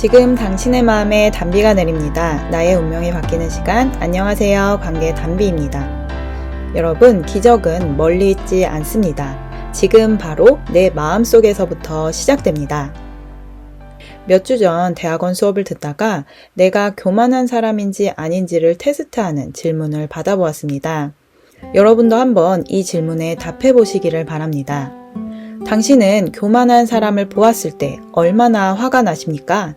지금 당신의 마음에 단비가 내립니다. 나의 운명이 바뀌는 시간. 안녕하세요. 관계 단비입니다. 여러분, 기적은 멀리 있지 않습니다. 지금 바로 내 마음 속에서부터 시작됩니다. 몇 주 전 대학원 수업을 듣다가 내가 교만한 사람인지 아닌지를 테스트하는 질문을 받아보았습니다. 여러분도 한번 이 질문에 답해 보시기를 바랍니다. 당신은 교만한 사람을 보았을 때 얼마나 화가 나십니까?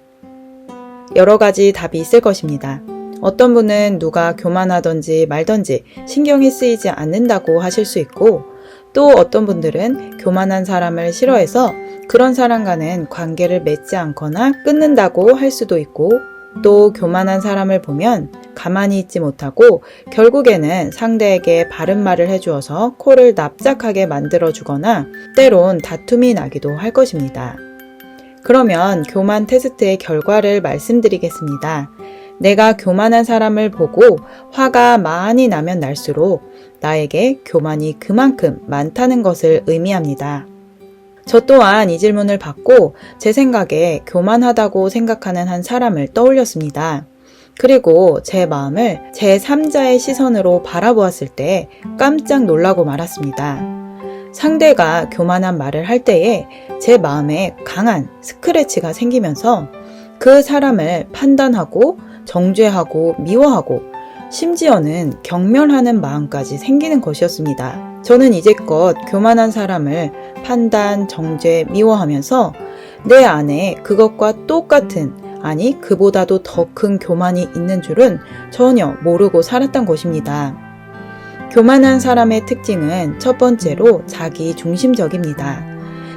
여러 가지 답이 있을 것입니다. 어떤 분은 누가 교만하던지 말던지 신경이 쓰이지 않는다고 하실 수 있고, 또 어떤 분들은 교만한 사람을 싫어해서 그런 사람과는 관계를 맺지 않거나 끊는다고 할 수도 있고, 또 교만한 사람을 보면 가만히 있지 못하고 결국에는 상대에게 바른 말을 해주어서 코를 납작하게 만들어 주거나 때론 다툼이 나기도 할 것입니다. 그러면 교만 테스트의 결과를 말씀드리겠습니다. 내가 교만한 사람을 보고 화가 많이 나면 날수록 나에게 교만이 그만큼 많다는 것을 의미합니다. 저 또한 이 질문을 받고 제 생각에 교만하다고 생각하는 한 사람을 떠올렸습니다. 그리고 제 마음을 제 3자의 시선으로 바라보았을 때 깜짝 놀라고 말았습니다. 상대가 교만한 말을 할 때에 제 마음에 강한 스크래치가 생기면서 그 사람을 판단하고 정죄하고 미워하고 심지어는 경멸하는 마음까지 생기는 것이었습니다. 저는 이제껏 교만한 사람을 판단, 정죄, 미워하면서 내 안에 그것과 똑같은 아니 그보다도 더 큰 교만이 있는 줄은 전혀 모르고 살았던 것입니다. 교만한 사람의 특징은 첫 번째로 자기 중심적입니다.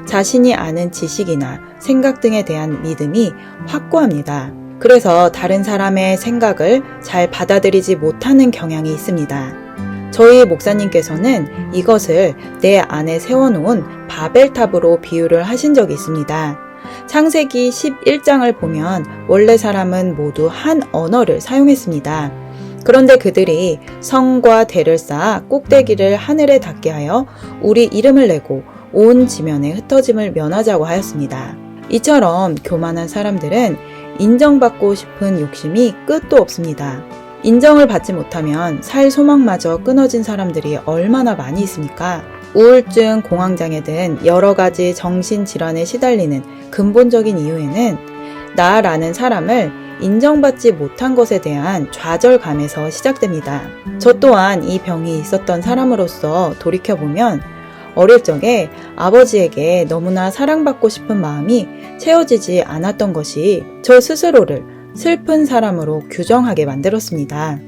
자신이 아는 지식이나 생각 등에 대한 믿음이 확고합니다. 그래서 다른 사람의 생각을 잘 받아들이지 못하는 경향이 있습니다. 저희 목사님께서는 이것을 내 안에 세워놓은 바벨탑으로 비유를 하신 적이 있습니다. 창세기 11장을 보면 원래 사람은 모두 한 언어를 사용했습니다. 그런데 그들이 성과 대를 쌓아 꼭대기를 하늘에 닿게 하여 우리 이름을 내고 온 지면에 흩어짐을 면하자고 하였습니다. 이처럼 교만한 사람들은 인정받고 싶은 욕심이 끝도 없습니다. 인정을 받지 못하면 살 소망마저 끊어진 사람들이 얼마나 많이 있습니까? 우울증, 공황장애 등 여러 가지 정신질환에 시달리는 근본적인 이유에는 나라는 사람을 인정받지 못한 것에 대한 좌절감에서 시작됩니다. 저 또한 이 병이 있었던 사람으로서 돌이켜보면 어릴 적에 아버지에게 너무나 사랑받고 싶은 마음이 채워지지 않았던 것이 저 스스로를 슬픈 사람으로 규정하게 만들었습니다.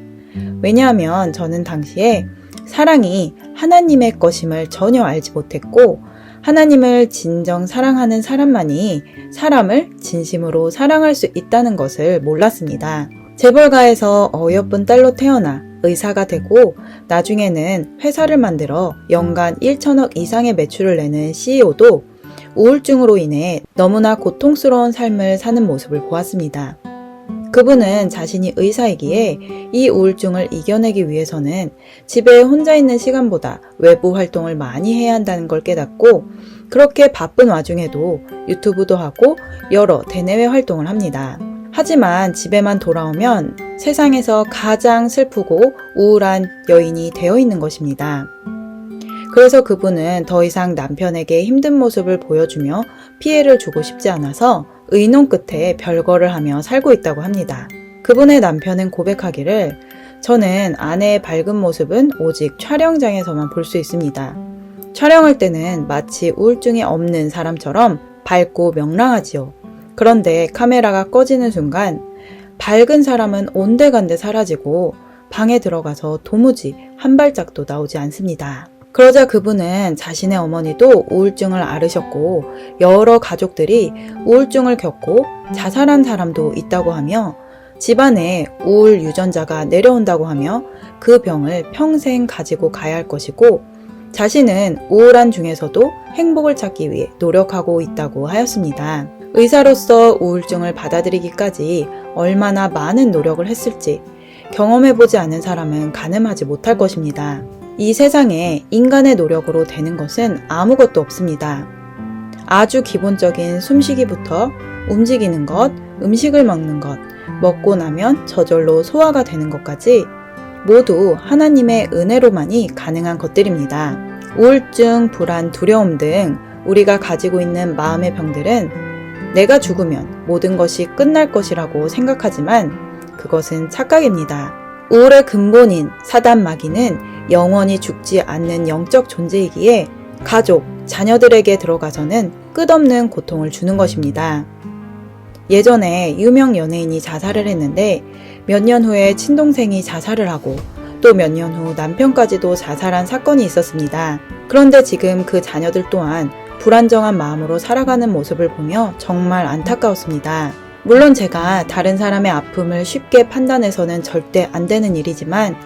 왜냐하면 저는 당시에 사랑이 하나님의 것임을 전혀 알지 못했고 하나님을 진정 사랑하는 사람만이 사람을 진심으로 사랑할 수 있다는 것을 몰랐습니다. 재벌가에서 어여쁜 딸로 태어나 의사가 되고 나중에는 회사를 만들어 연간 1천억 이상의 매출을 내는 CEO도 우울증으로 인해 너무나 고통스러운 삶을 사는 모습을 보았습니다. 그분은 자신이 의사이기에 이 우울증을 이겨내기 위해서는 집에 혼자 있는 시간보다 외부 활동을 많이 해야 한다는 걸 깨닫고 그렇게 바쁜 와중에도 유튜브도 하고 여러 대내외 활동을 합니다. 하지만 집에만 돌아오면 세상에서 가장 슬프고 우울한 여인이 되어 있는 것입니다. 그래서 그분은 더 이상 남편에게 힘든 모습을 보여주며 피해를 주고 싶지 않아서 의논 끝에 별거를 하며 살고 있다고 합니다. 그분의 남편은 고백하기를 저는 아내의 밝은 모습은 오직 촬영장에서만 볼 수 있습니다. 촬영할 때는 마치 우울증이 없는 사람처럼 밝고 명랑하지요. 그런데 카메라가 꺼지는 순간 밝은 사람은 온데간데 사라지고 방에 들어가서 도무지 한 발짝도 나오지 않습니다. 그러자 그분은 자신의 어머니도 우울증을 앓으셨고 여러 가족들이 우울증을 겪고 자살한 사람도 있다고 하며 집안에 우울 유전자가 내려온다고 하며 그 병을 평생 가지고 가야 할 것이고 자신은 우울한 중에서도 행복을 찾기 위해 노력하고 있다고 하였습니다. 의사로서 우울증을 받아들이기까지 얼마나 많은 노력을 했을지 경험해보지 않은 사람은 가늠하지 못할 것입니다. 이 세상에 인간의 노력으로 되는 것은 아무것도 없습니다. 아주 기본적인 숨쉬기부터 움직이는 것, 음식을 먹는 것, 먹고 나면 저절로 소화가 되는 것까지 모두 하나님의 은혜로만이 가능한 것들입니다. 우울증, 불안, 두려움 등 우리가 가지고 있는 마음의 병들은 내가 죽으면 모든 것이 끝날 것이라고 생각하지만 그것은 착각입니다. 우울의 근본인 사단 마귀는 영원히 죽지 않는 영적 존재이기에 가족, 자녀들에게 들어가서는 끝없는 고통을 주는 것입니다. 예전에 유명 연예인이 자살을 했는데 몇 년 후에 친동생이 자살을 하고 또 몇 년 후 남편까지도 자살한 사건이 있었습니다. 그런데 지금 그 자녀들 또한 불안정한 마음으로 살아가는 모습을 보며 정말 안타까웠습니다. 물론 제가 다른 사람의 아픔을 쉽게 판단해서는 절대 안 되는 일이지만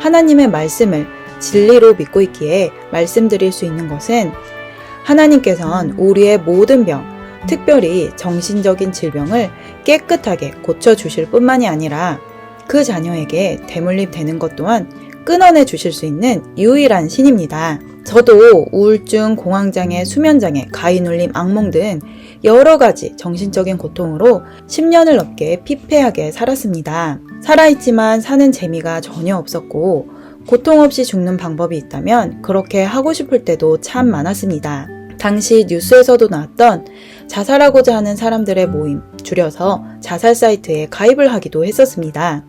하나님의 말씀을 진리로 믿고 있기에 말씀드릴 수 있는 것은 하나님께선 우리의 모든 병, 특별히 정신적인 질병을 깨끗하게 고쳐주실 뿐만이 아니라 그 자녀에게 대물림 되는 것 또한 끊어내 주실 수 있는 유일한 신입니다. 저도 우울증, 공황장애, 수면장애, 가위눌림, 악몽 등 여러 가지 정신적인 고통으로 10년을 넘게 피폐하게 살았습니다. 살아있지만 사는 재미가 전혀 없었고 고통 없이 죽는 방법이 있다면 그렇게 하고 싶을 때도 참 많았습니다. 당시 뉴스에서도 나왔던 자살하고자 하는 사람들의 모임, 줄여서 자살 사이트에 가입을 하기도 했었습니다.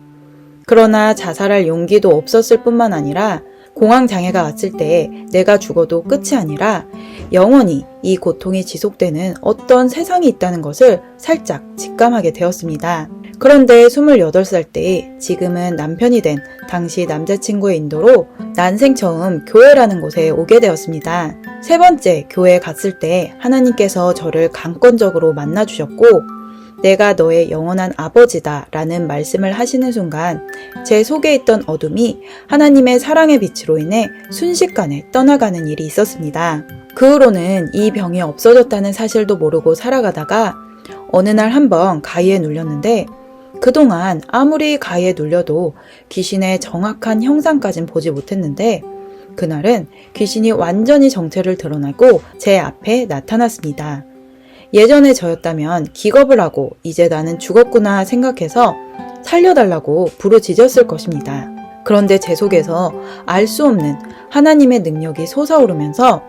그러나 자살할 용기도 없었을 뿐만 아니라 공황 장애가 왔을 때 내가 죽어도 끝이 아니라 영원히 이 고통이 지속되는 어떤 세상이 있다는 것을 살짝 직감하게 되었습니다. 그런데 28살 때 지금은 남편이 된 당시 남자친구의 인도로 난생 처음 교회라는 곳에 오게 되었습니다. 세 번째 교회에 갔을 때 하나님께서 저를 강권적으로 만나주셨고 내가 너의 영원한 아버지다 라는 말씀을 하시는 순간 제 속에 있던 어둠이 하나님의 사랑의 빛으로 인해 순식간에 떠나가는 일이 있었습니다. 그 후로는 이 병이 없어졌다는 사실도 모르고 살아가다가 어느 날 한번 가위에 눌렸는데 그동안 아무리 가위에 눌려도 귀신의 정확한 형상까진 보지 못했는데 그날은 귀신이 완전히 정체를 드러내고 제 앞에 나타났습니다. 예전에 저였다면 기겁을 하고 이제 나는 죽었구나 생각해서 살려달라고 부르짖었을 것입니다. 그런데 제 속에서 알 수 없는 하나님의 능력이 솟아오르면서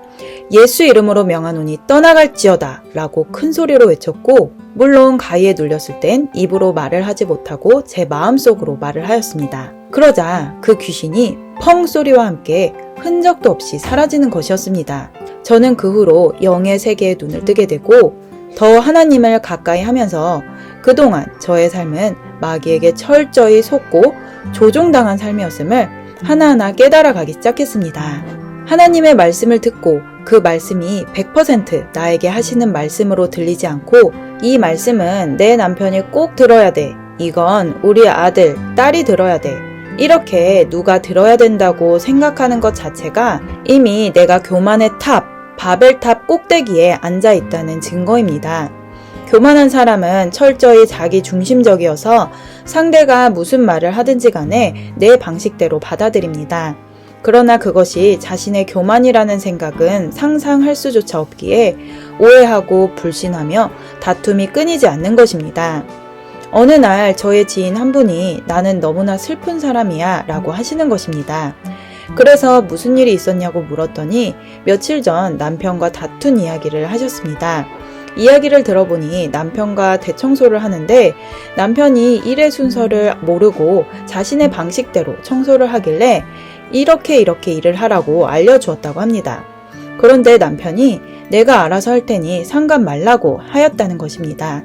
예수 이름으로 명하노니 떠나갈지어다 라고 큰 소리로 외쳤고 물론 가위에 눌렸을 땐 입으로 말을 하지 못하고 제 마음속으로 말을 하였습니다. 그러자 그 귀신이 펑 소리와 함께 흔적도 없이 사라지는 것이었습니다. 저는 그 후로 영의 세계에 눈을 뜨게 되고 더 하나님을 가까이 하면서 그동안 저의 삶은 마귀에게 철저히 속고 조종당한 삶이었음을 하나하나 깨달아가기 시작했습니다. 하나님의 말씀을 듣고 그 말씀이 100% 나에게 하시는 말씀으로 들리지 않고 이 말씀은 내 남편이 꼭 들어야 돼. 이건 우리 아들, 딸이 들어야 돼. 이렇게 누가 들어야 된다고 생각하는 것 자체가 이미 내가 교만의 탑, 바벨탑 꼭대기에 앉아 있다는 증거입니다. 교만한 사람은 철저히 자기 중심적이어서 상대가 무슨 말을 하든지 간에 내 방식대로 받아들입니다. 그러나 그것이 자신의 교만이라는 생각은 상상할 수조차 없기에 오해하고 불신하며 다툼이 끊이지 않는 것입니다. 어느 날 저의 지인 한 분이 나는 너무나 슬픈 사람이야 라고 하시는 것입니다. 그래서 무슨 일이 있었냐고 물었더니 며칠 전 남편과 다툰 이야기를 하셨습니다. 이야기를 들어보니 남편과 대청소를 하는데 남편이 일의 순서를 모르고 자신의 방식대로 청소를 하길래 이렇게 이렇게 일을 하라고 알려주었다고 합니다. 그런데 남편이 내가 알아서 할 테니 상관 말라고 하였다는 것입니다.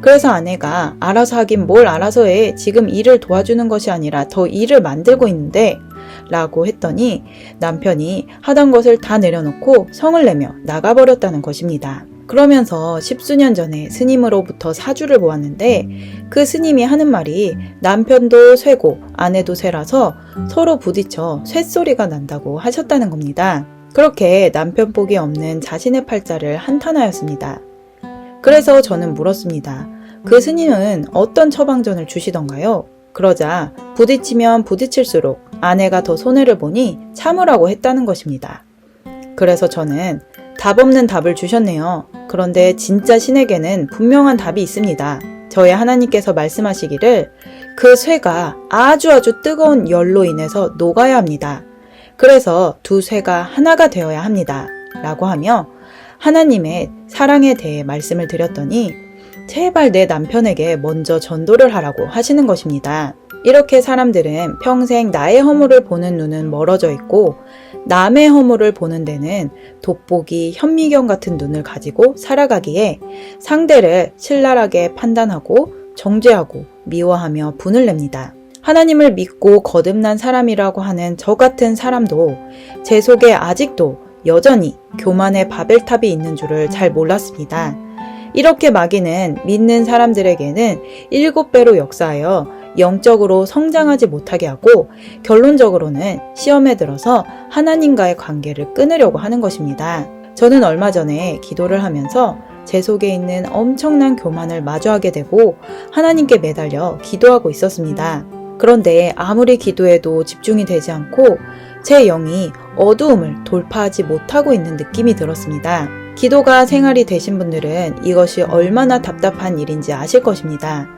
그래서 아내가 알아서 하긴 뭘 알아서 해. 지금 일을 도와주는 것이 아니라 더 일을 만들고 있는데 라고 했더니 남편이 하던 것을 다 내려놓고 성을 내며 나가버렸다는 것입니다. 그러면서 십수년 전에 스님으로부터 사주를 보았는데 그 스님이 하는 말이 남편도 쇠고 아내도 쇠라서 서로 부딪혀 쇠소리가 난다고 하셨다는 겁니다. 그렇게 남편 복이 없는 자신의 팔자를 한탄하였습니다. 그래서 저는 물었습니다. 그 스님은 어떤 처방전을 주시던가요? 그러자 부딪히면 부딪힐수록 아내가 더 손해를 보니 참으라고 했다는 것입니다. 그래서 저는 답 없는 답을 주셨네요. 그런데 진짜 신에게는 분명한 답이 있습니다. 저의 하나님께서 말씀하시기를 그 쇠가 아주 아주 뜨거운 열로 인해서 녹아야 합니다. 그래서 두 쇠가 하나가 되어야 합니다. 라고 하며 하나님의 사랑에 대해 말씀을 드렸더니 제발 내 남편에게 먼저 전도를 하라고 하시는 것입니다. 이렇게 사람들은 평생 나의 허물을 보는 눈은 멀어져 있고 남의 허물을 보는 데는 돋보기, 현미경 같은 눈을 가지고 살아가기에 상대를 신랄하게 판단하고 정죄하고 미워하며 분을 냅니다. 하나님을 믿고 거듭난 사람이라고 하는 저 같은 사람도 제 속에 아직도 여전히 교만의 바벨탑이 있는 줄을 잘 몰랐습니다. 이렇게 마귀는 믿는 사람들에게는 일곱 배로 역사하여 영적으로 성장하지 못하게 하고 결론적으로는 시험에 들어서 하나님과의 관계를 끊으려고 하는 것입니다. 저는 얼마 전에 기도를 하면서 제 속에 있는 엄청난 교만을 마주하게 되고 하나님께 매달려 기도하고 있었습니다. 그런데 아무리 기도해도 집중이 되지 않고 제 영이 어두움을 돌파하지 못하고 있는 느낌이 들었습니다. 기도가 생활이 되신 분들은 이것이 얼마나 답답한 일인지 아실 것입니다.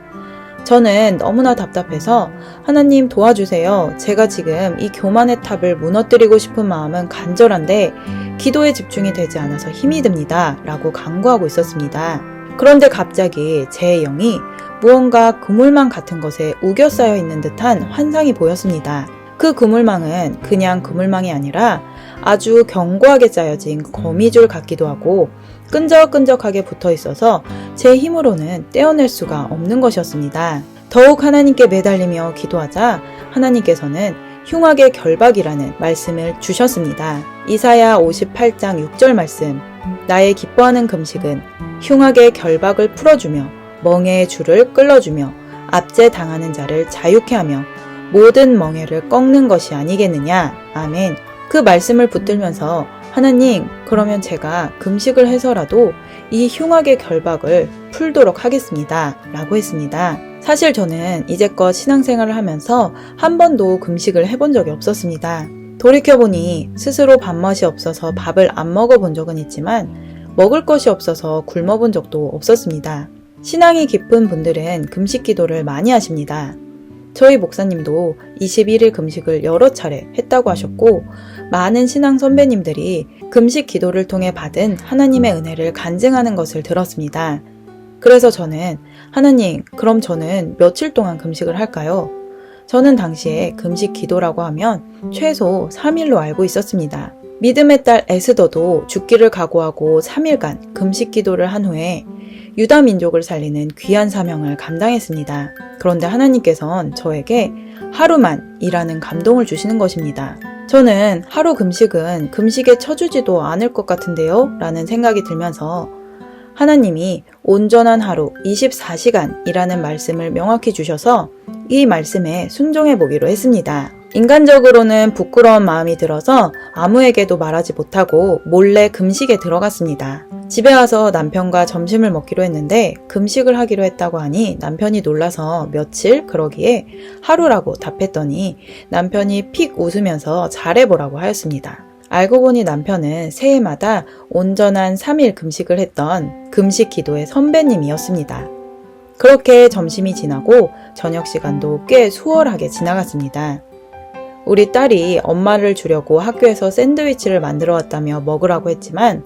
저는 너무나 답답해서 하나님 도와주세요. 제가 지금 이 교만의 탑을 무너뜨리고 싶은 마음은 간절한데 기도에 집중이 되지 않아서 힘이 듭니다. 라고 강구하고 있었습니다. 그런데 갑자기 제 영이 무언가 그물망 같은 것에 우겨 쌓여 있는 듯한 환상이 보였습니다. 그 그물망은 그냥 그물망이 아니라 아주 견고하게 짜여진 거미줄 같기도 하고 끈적끈적하게 붙어 있어서 제 힘으로는 떼어낼 수가 없는 것이었습니다. 더욱 하나님께 매달리며 기도하자 하나님께서는 흉악의 결박이라는 말씀을 주셨습니다. 이사야 58장 6절 말씀. 나의 기뻐하는 금식은 흉악의 결박을 풀어주며 멍해의 줄을 끌어주며 압제 당하는 자를 자유케 하며 모든 멍해를 꺾는 것이 아니겠느냐. 아멘. 그 말씀을 붙들면서 하나님, 그러면 제가 금식을 해서라도 이 흉악의 결박을 풀도록 하겠습니다. 라고 했습니다. 사실 저는 이제껏 신앙생활을 하면서 한 번도 금식을 해본 적이 없었습니다. 돌이켜보니 스스로 밥맛이 없어서 밥을 안 먹어본 적은 있지만 먹을 것이 없어서 굶어본 적도 없었습니다. 신앙이 깊은 분들은 금식 기도를 많이 하십니다. 저희 목사님도 21일 금식을 여러 차례 했다고 하셨고, 많은 신앙 선배님들이 금식 기도를 통해 받은 하나님의 은혜를 간증하는 것을 들었습니다. 그래서 저는, 하나님, 그럼 저는 며칠 동안 금식을 할까요? 저는 당시에 금식 기도라고 하면 최소 3일로 알고 있었습니다. 믿음의 딸 에스더도 죽기를 각오하고 3일간 금식 기도를 한 후에 유다 민족을 살리는 귀한 사명을 감당했습니다. 그런데 하나님께선 저에게 하루만 일하는 감동을 주시는 것입니다. 저는 하루 금식은 금식에 처주지도 않을 것 같은데요? 라는 생각이 들면서 하나님이 온전한 하루 24시간이라는 말씀을 명확히 주셔서 이 말씀에 순종해 보기로 했습니다. 인간적으로는 부끄러운 마음이 들어서 아무에게도 말하지 못하고 몰래 금식에 들어갔습니다. 집에 와서 남편과 점심을 먹기로 했는데 금식을 하기로 했다고 하니 남편이 놀라서 며칠 그러기에 하루라고 답했더니 남편이 픽 웃으면서 잘해보라고 하였습니다. 알고 보니 남편은 새해마다 온전한 3일 금식을 했던 금식 기도의 선배님이었습니다. 그렇게 점심이 지나고 저녁 시간도 꽤 수월하게 지나갔습니다. 우리 딸이 엄마를 주려고 학교에서 샌드위치를 만들어 왔다며 먹으라고 했지만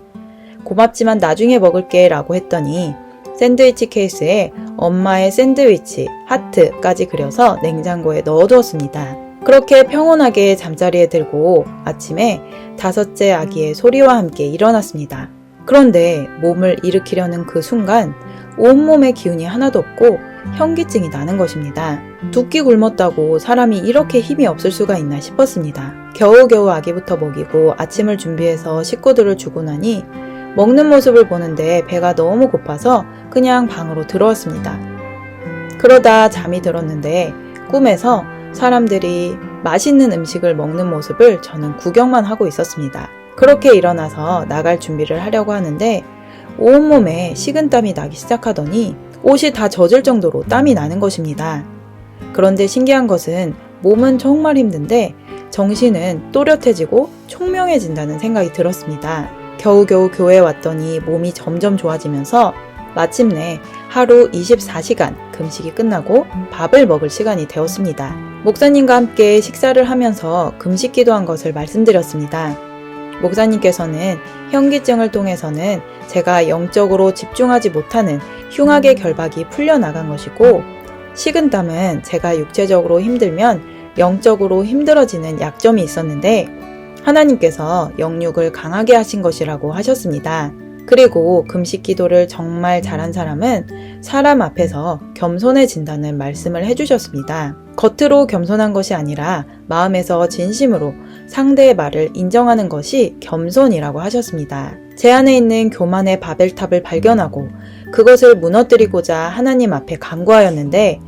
고맙지만 나중에 먹을게 라고 했더니 샌드위치 케이스에 엄마의 샌드위치 하트까지 그려서 냉장고에 넣어두었습니다. 그렇게 평온하게 잠자리에 들고 아침에 다섯째 아기의 소리와 함께 일어났습니다. 그런데 몸을 일으키려는 그 순간 온몸에 기운이 하나도 없고 현기증이 나는 것입니다. 두끼 굶었다고 사람이 이렇게 힘이 없을 수가 있나 싶었습니다. 겨우겨우 아기부터 먹이고 아침을 준비해서 식구들을 주고 나니 먹는 모습을 보는데 배가 너무 고파서 그냥 방으로 들어왔습니다. 그러다 잠이 들었는데 꿈에서 사람들이 맛있는 음식을 먹는 모습을 저는 구경만 하고 있었습니다. 그렇게 일어나서 나갈 준비를 하려고 하는데 온몸에 식은땀이 나기 시작하더니 옷이 다 젖을 정도로 땀이 나는 것입니다. 그런데 신기한 것은 몸은 정말 힘든데 정신은 또렷해지고 총명해진다는 생각이 들었습니다. 겨우겨우 교회에 왔더니 몸이 점점 좋아지면서 마침내 하루 24시간 금식이 끝나고 밥을 먹을 시간이 되었습니다. 목사님과 함께 식사를 하면서 금식 기도한 것을 말씀드렸습니다. 목사님께서는 현기증을 통해서는 제가 영적으로 집중하지 못하는 흉악의 결박이 풀려나간 것이고 식은땀은 제가 육체적으로 힘들면 영적으로 힘들어지는 약점이 있었는데 하나님께서 영육을 강하게 하신 것이라고 하셨습니다. 그리고 금식 기도를 정말 잘한 사람은 사람 앞에서 겸손해진다는 말씀을 해주셨습니다. 겉으로 겸손한 것이 아니라 마음에서 진심으로 상대의 말을 인정하는 것이 겸손이라고 하셨습니다. 제 안에 있는 교만의 바벨탑을 발견하고 그것을 무너뜨리고자 하나님 앞에 간구하였는데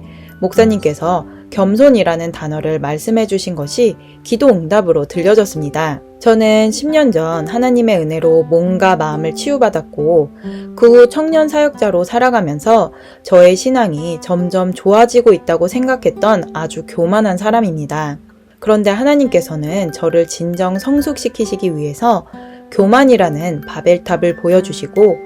목사님께서 겸손이라는 단어를 말씀해 주신 것이 기도 응답으로 들려졌습니다. 저는 10년 전 하나님의 은혜로 몸과 마음을 치유받았고 그 후 청년 사역자로 살아가면서 저의 신앙이 점점 좋아지고 있다고 생각했던 아주 교만한 사람입니다. 그런데 하나님께서는 저를 진정 성숙시키시기 위해서 교만이라는 바벨탑을 보여주시고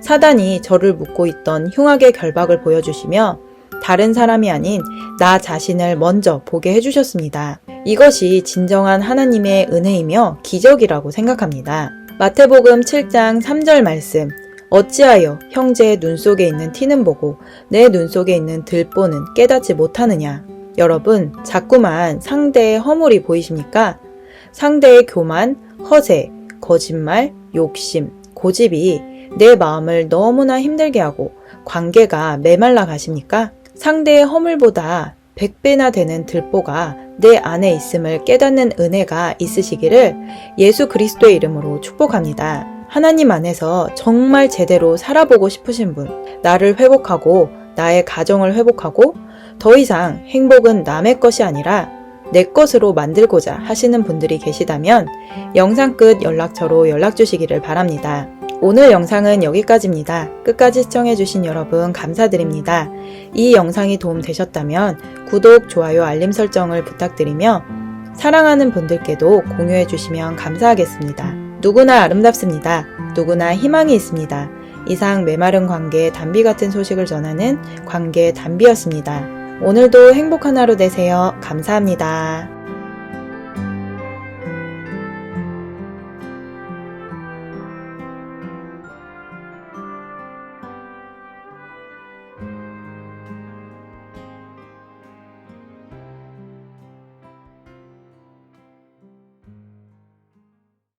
사단이 저를 묶고 있던 흉악의 결박을 보여주시며 다른 사람이 아닌 나 자신을 먼저 보게 해주셨습니다. 이것이 진정한 하나님의 은혜이며 기적이라고 생각합니다. 마태복음 7장 3절 말씀. 어찌하여 형제의 눈 속에 있는 티는 보고 내 눈 속에 있는 들보는 깨닫지 못하느냐. 여러분, 자꾸만 상대의 허물이 보이십니까? 상대의 교만, 허세, 거짓말, 욕심, 고집이 내 마음을 너무나 힘들게 하고 관계가 메말라 가십니까? 상대의 허물보다 100배나 되는 들보가 내 안에 있음을 깨닫는 은혜가 있으시기를 예수 그리스도의 이름으로 축복합니다. 하나님 안에서 정말 제대로 살아보고 싶으신 분, 나를 회복하고 나의 가정을 회복하고 더 이상 행복은 남의 것이 아니라 내 것으로 만들고자 하시는 분들이 계시다면 영상 끝 연락처로 연락 주시기를 바랍니다. 오늘 영상은 여기까지입니다. 끝까지 시청해주신 여러분 감사드립니다. 이 영상이 도움되셨다면 구독, 좋아요, 알림 설정을 부탁드리며 사랑하는 분들께도 공유해주시면 감사하겠습니다. 누구나 아름답습니다. 누구나 희망이 있습니다. 이상 메마른 관계 단비 같은 소식을 전하는 관계 단비였습니다. 오늘도 행복한 하루 되세요. 감사합니다.